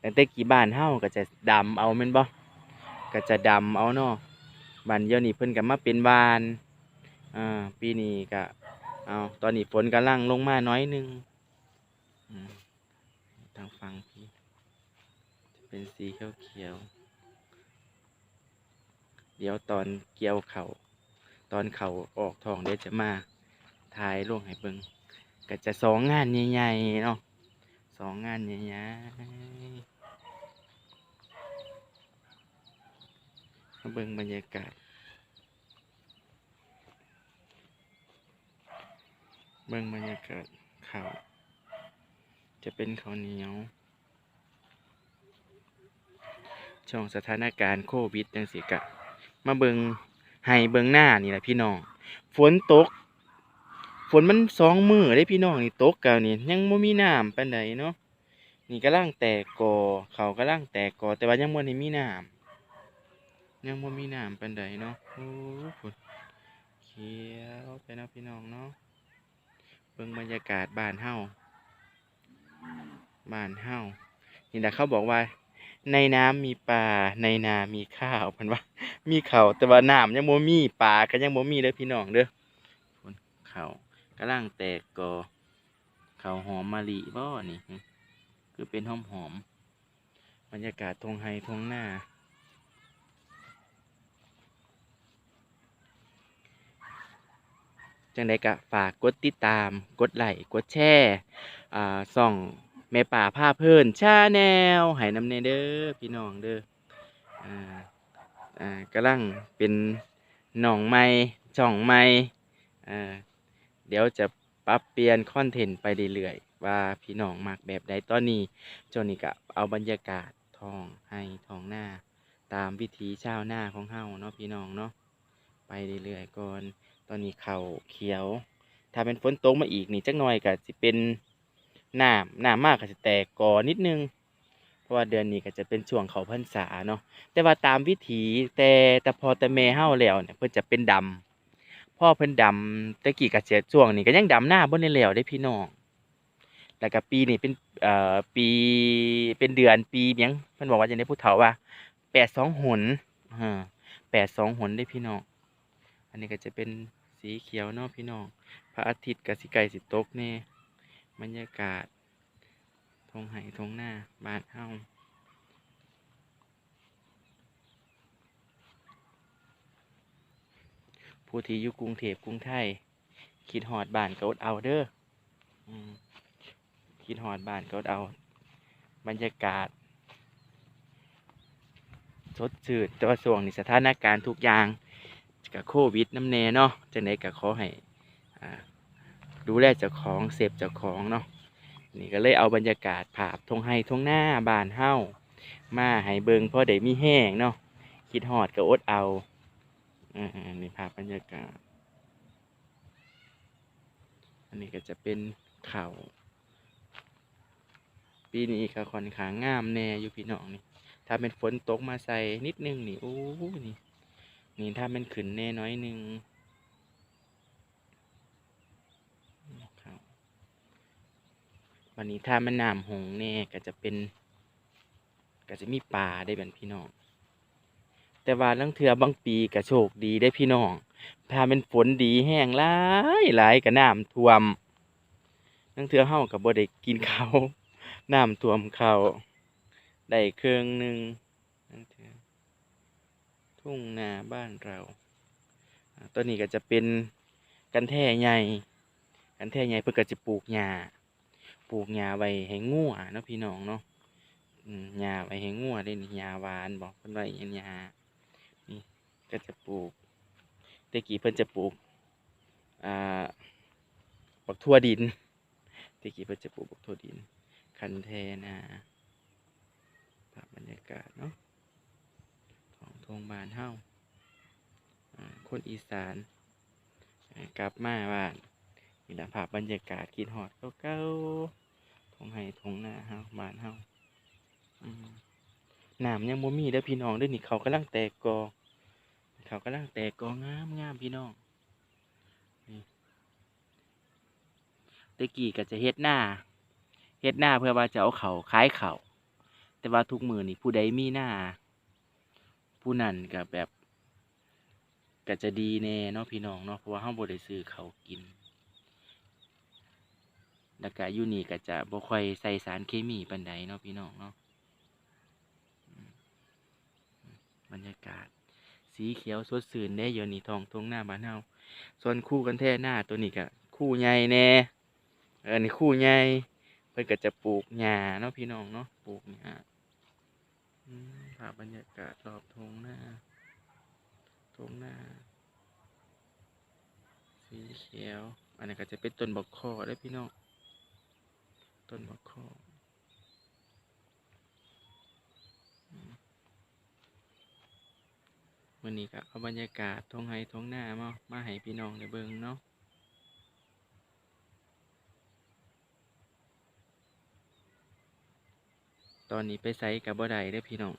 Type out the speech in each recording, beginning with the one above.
แต่แต่กี่บ้านเฮาก็จะดำเอาแม่นบ่ก็จะดำเอาเนาะบ้านเดียวนี้เพิ่นก็มาเป็นบานอ่าปีนี้ก็เอาตอนนี้ฝนกำลังลงมาน้อยนึงทางฝั่งพี่จะเป็นสีเขียวๆเดี๋ยวตอนเกี่ยวเขาตอนเขาออกทองเดี๋ยวจะมาถ่ายลงให้เบิ่งก็จะสองงานใหญ่ๆเนาะสองงานใหญ่ๆมา เบิ่งบรรยากาศ เบิ่งบรรยากาศขาว จะเป็นข้าวเหนียว ช่วงสถานการณ์โควิดจังสิกะ มาเบิ่งให้เบิ่งหน้านี่แหละพี่น้อง ฝนตก ฝนมันสองมือได้พี่น้องนี่ตกกันนี่ยังบ่มีน้ำปานใดเนาะ นี่กำลังแตกกอเขากำลังแตกกอแต่ว่ายังบ่ได้มีน้ำ ยังบ่มีน้ำปานใดเนาะโอ้ฝนเขียวไปเนาะพี่น้องเนาะเบิ่งบรรยากาศบ้านเฮาบ้านเฮานี่แหละเขาบอกว่า ในน้ำมีปลาในนามีข้าวเพิ่นว่า มีเข้าแต่ว่าน้ำยังบ่มีปลาก็ยังบ่มีเด้อพี่น้องเด้อฝนเข้าวกำลังแตกกอเขาวหอมมะลิบ่นี่คือเป็นหอมหอมบรรยากาศทงไฮทงหน้า จังใดก็ฝากกดติดตาม กดไลค์กดแชร์อ่าส่องแม่ป่าผ้าเพิ่นชาแนลให้นำเนเด้อพี่น้องเด้ออ่าอ่ากำลังเป็นหนองไม้ช่องไม้อ่าเดี๋ยวจะปรับเปลี่ยนคอนเทนต์ไปเรื่อยๆว่าพี่น้องมักแบบใดตอนนี้จานี่ก็เอาบรรยากาศทองให้ทองหน้า ตามวิถีชาวหน้าของเฮาเนาะพี่น้องเนาะไปเรื่อยๆก่อน ตอนนี้เขาเขียว ถ้าเป็นฝนตกมาอีกนี่จักหน่อยก็สิเป็นน้ำน้ำมากก็จะแตกกอนิดนึง เพราะว่าเดือนนี้ก็จะเป็นช่วงเขาพรรษาเนาะแต่ว่าตามวิถีแต่แต่พอแต่แม่เฮาแล้วเนี่ยเพิ่นจะเป็นดำพ่อเพิ่นดำแตะกี้ก็เสียช่วงนี้ก็ยังดำหน้าบ่ได้แล้วเด้พี่น้องแล้วก็ปีนี้เป็นเอ่อปีเป็นเดือนปีหยังเพิ่นบอกว่าจังได๋ผู้เฒ่าว่า82หนอ่า82หนเด้พี่น้องอันนี้ก็จะเป็น สีเขียวเนาะพี่น้อง พระอาทิตย์ก็สิใกล้สิตกแน่บรรยากาศทงไห้ทงหน้าบ้านเฮาผู้ที่อยู่กรุงเทพกรุงไทย คิดฮอดบ้านก็อดเอาเด้อคิดฮอดบ้านก็อดเอา บรรยากาศสดชื่นแต่ว่าช่วงนี้สถานการณ์ทุกอย่าง กับโควิดน้ำแน่เนาะจังไดก็ขอให้ดูแลเจ้าของเสพเจ้าของเนาะนี่ก็เลยเอาบรรยากาศภาพทงไห้ทงหน้าบานเฮามาให้เบิงพอได้มีแห้งเนาะคิดฮอดก็อดเอาอ่านี่ภาพบรรยากาศ อันนี้ก็จะเป็นเขาปีนี้ก็ค่อนข้างงามแน่อยู่พี่น้องนี่ ถ้าเป็นฝนตกมาใส่นิดนึงนี่โอ้นี่ นี่ถ้ามันขึ้นแน่น้อยหนึงวันนี้ถ้ามันน้ำหงแน่ก็จะเป็น ก็จะมีปลาได้เป็นพี่น้อง แต่ว่าลังเทือบางปีก็โชคดีได้พี่น้อง ถ้าเป็นฝนดีแห้งหลายหลายก็น้ำท่วมลังเทือเฮาก็บ่ได้กินเข้าน้ำท่วมเข้าได้เครื่องหนึ่งลังเทือ ทุ่งนาบ้านเราตัวนี้ก็จะเป็นกันแท่ใหญ่กันแท่ใหญ่เพิ่นก็จะปลูกหญ้าปลูกหญ้าไว้ให้งัวเนาะพี่น้องเนาะหญ้าไว้ให้งัวได้นี่หญ้าหวานบอกเพิ่นว่าอิหยังหญ้าก็จะปลูกตะกี้เพิ่นจะปลูกอ่าบักทั่วดินตะกี้เพิ่นจะปลูกบักทั่วดินคันแทนาภาพบรรยากาศเนาะ ของบ้านเฮาอ่าคนอีสานกลับมาบ้านนี่ละภาพบรรยากาศคิดฮอดเก่าๆทงไห้ทงหน้าเฮาบ้านเฮาอืมน้ำยังบ่มีเด้อพี่น้องเด้อนี่เขากำลังแตกกอเขากำลังแตกกองามงามพี่น้องนี่ตะกี้ก็จะเฮ็ดหน้าเฮ็ดหน้าเพื่อว่าจะเอาเขาขายเขาแต่ว่าทุกมือนี่ผู้ใดมีหน้า ผู้นั้นก็แบบก็จะดีแน่เนาะพี่น้องเนาะเพราะว่าเฮาบ่ได้ซื้อเขากินแล้วก็ยูนี่ก็จะบ่ค่อยใส่สารเคมีปานใดเนาะพี่น้องเนาะบรรยากาศ สีเขียวสดชื่นเด้อยู่นี่ทองทุ่งนาบ้านเฮาส่วนคู่กันแท้หน้าตัวนี้ก็คู่ใหญ่แน่เออนี่คู่ใหญ่เพิ่นก็จะปลูกหญ้าเนาะพี่น้องเนาะปลูกหญ้าาพบรรยากาศรอบทุ่งนาทุ่งนาสีเขียว อันนี้ก็จะเป็นต้นบักข้อเด้พี่น้อง ต้นบักข้ออืมวันนี้ก็เอาบรรยากาศท้องไห้ท้องนามา มาให้พี่น้องได้เบิ่งเนาะตอนนี้ไปไซกับบ่ได้เด้อพี่น้อง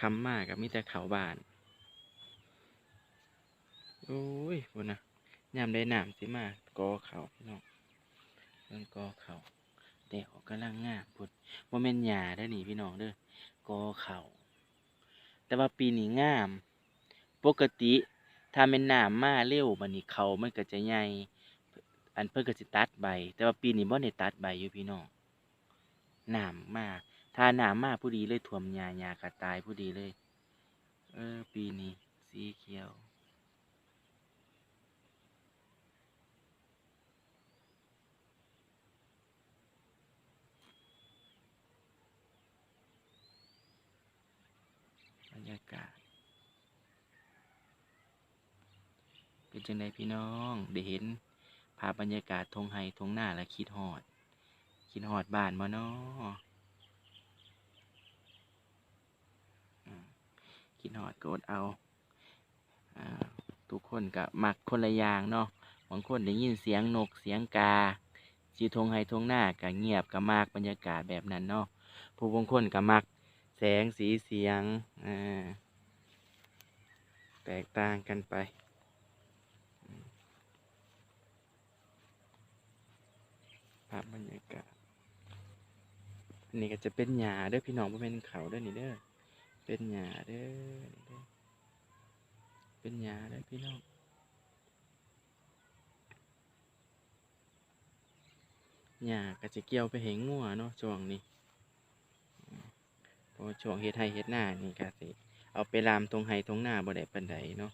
คำมากกับมีแต่เขาบาน โอ้ยพุ่นนะยามได้น้ำสิมากอเขาพี่น้องเรื่องกอเขาแต่ออกกำลังงามพุ่นว่าแม่นหญ้าได้อนี่พี่น้องเด้อกอเขาแต่ว่าปีนี้งาม ปกติถ้าแม่นน้ำมาเร็วบัดนี้เขามันก็จะใหญ่อันเพิ่นก็สิตัดใบ แต่ว่าปีนี้บ่ได้ตัดใบอยู่พี่น้องน้ำมาก ถ้าน้ำมาผู้ดีเลยท่วมหญ้าหญ้าก็ตายผู้ดีเลย เออ ปีนี้สีเขียว บรรยากาศ เป็นจังไดพี่น้องได้เห็นภาพบรรยากาศทงไห้ทงหน้าและคิดฮอด คิดฮอดบ้านบ่เนาะอืม คิดฮอดก็อดเอาทุกคนก็มักคนละอย่างเนาะบางคนได้ยินเสียงนกเสียงกาสีทงไห้ทงหน้าก็เงียบก็มากบรรยากาศแบบนั้นเนาะผู้บางคนก็มักแสงสีเสียงแตกต่างกันไปภาพบรรยากาศอันนี้ก็จะเป็นหญ้าเด้อพี่น้องบ่แม่นเขาเด้อนี่เด้อ เป็นหยาเด้อเป็นหยาเด้อพี่น้องหยาก็จะเกี่ยวไปเห้งัวเนาะช่วงนี้เพราะช่วงเฮ็ดไห้เฮ็ดหน้านี่กาสิเอาไปลามตรงไห้ตรงหน้าบ่ได้ปันใดเนาะ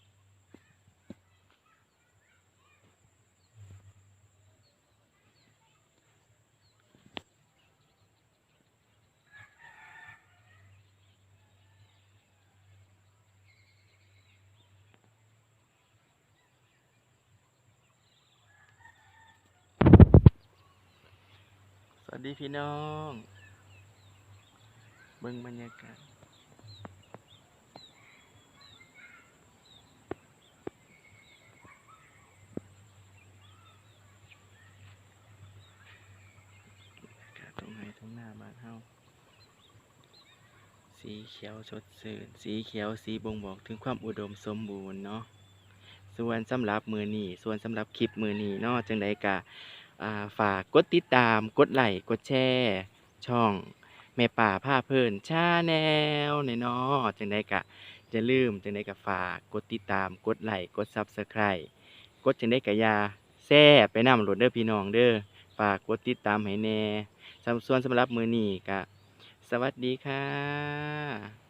สวัสดีพี่น้องเบิ่งบรรยากาศอากาศตรงไหนตรงหน้าบ้านเฮาสีเขียวสดชื่นสีเขียวสีบ่งบอกถึงความอุดมสมบูรณ์เนาะส่วนสำหรับมือนี้ส่วนสำหรับคลิปมือนี้เนาะจังใดกะ ฝากกดติดตามกดไลค์กดแชร์ช่องแม่ป่าผ้าเพลินชาแนลในนาะจังใดกะจะลืมจังใดกะฝากกดติดตามกดไลค์กด Subscribe กดจังใดกะยาแซ่ไปนำโหลดเด้อพี่น้องเด้อฝากกดติดตามให้แน่สำส่วนสำหรับมือนี้กะ สวัสดีค่ะ